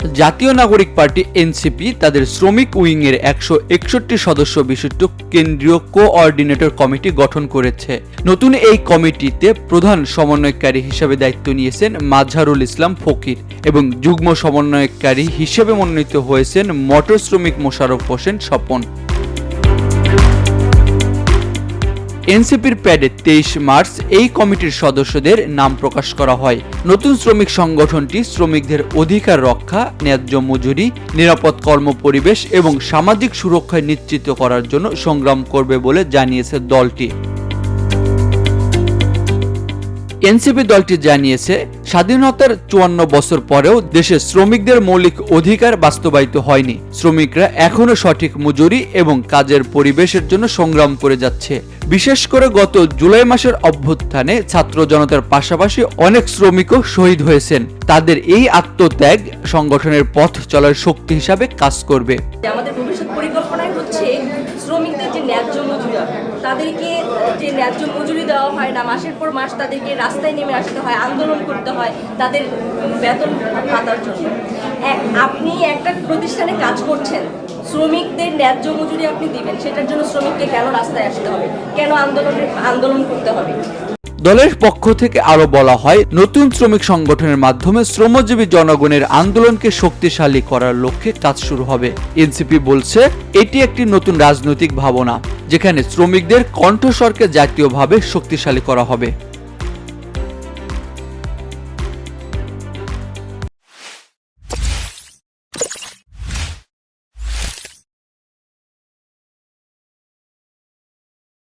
জাতীয় নাগরিক party NCP তাদের শ্রমিক উইংয়ের একশো একষট্টি সদস্য বিশিষ্ট কেন্দ্রীয় কোঅর্ডিনেটর কমিটি গঠন করেছে। নতুন এই কমিটিতে প্রধান সমন্বয়কারী হিসেবে দায়িত্ব নিয়েছেন মাঝারুল ইসলাম ফকির এবং যুগ্ম সমন্বয়কারী হিসেবে মনোনীত হয়েছেন মোটর শ্রমিক মোশাররফ হোসেন স্বপন। এনসিপির প্যাডে তেইশ মার্চ এই কমিটির সদস্যদের নাম প্রকাশ করা হয়। নতুন শ্রমিক সংগঠনটি শ্রমিকদের অধিকার রক্ষা, ন্যায্য মজুরি, নিরাপদ কর্ম পরিবেশ এবং সামাজিক সুরক্ষায় নিশ্চিত করার জন্য সংগ্রাম করবে বলে জানিয়েছে দলটি। এনসিপি দলটি জানিয়েছে, স্বাধীনতার চুয়ান্ন বছর পরেও দেশে শ্রমিকদের মৌলিক অধিকার বাস্তবায়িত হয়নি। শ্রমিকরা এখনও সঠিক মজুরি এবং কাজের পরিবেশের জন্য সংগ্রাম করে যাচ্ছে। বিশেষ করে গত জুলাই মাসের অভ্যুত্থানে ছাত্র জনতার পাশাপাশি অনেক শ্রমিকও শহীদ হয়েছেন। তাদের এই আত্মত্যাগ সংগঠনের পথ চলার শক্তি হিসাবে কাজ করবে। আমাদের ভবিষ্যৎ পরিকল্পনায় হচ্ছে শ্রমিকদের যে ন্যায্য মজুরি। তাদেরকে যে ন্যায্য মজুরি দেওয়া হয় না, মাসের পর মাস তাদেরকে রাস্তায় নেমে আসতে হয়, আন্দোলন করতে হয় তাদের বেতন ভাতার জন্য। আপনি একটা প্রতিষ্ঠানে কাজ করছেন, শ্রমিকদের ন্যায্য মজুরি আপনি দিবেন, সেটার জন্য শ্রমিককে কেন রাস্তায় আসতে হবে? কেন আন্দোলনের আন্দোলন করতে হবে? দলের পক্ষ থেকে আরও বলা হয়, নতুন শ্রমিক সংগঠনের মাধ্যমে শ্রমজীবী জনগণের আন্দোলনকে শক্তিশালী করার লক্ষ্যে কাজ শুরু হবে। এনসিপি বলছে, এটি একটি নতুন রাজনৈতিক ভাবনা, যেখানে শ্রমিকদের কণ্ঠস্বরকে জাতীয়ভাবে শক্তিশালী করা হবে।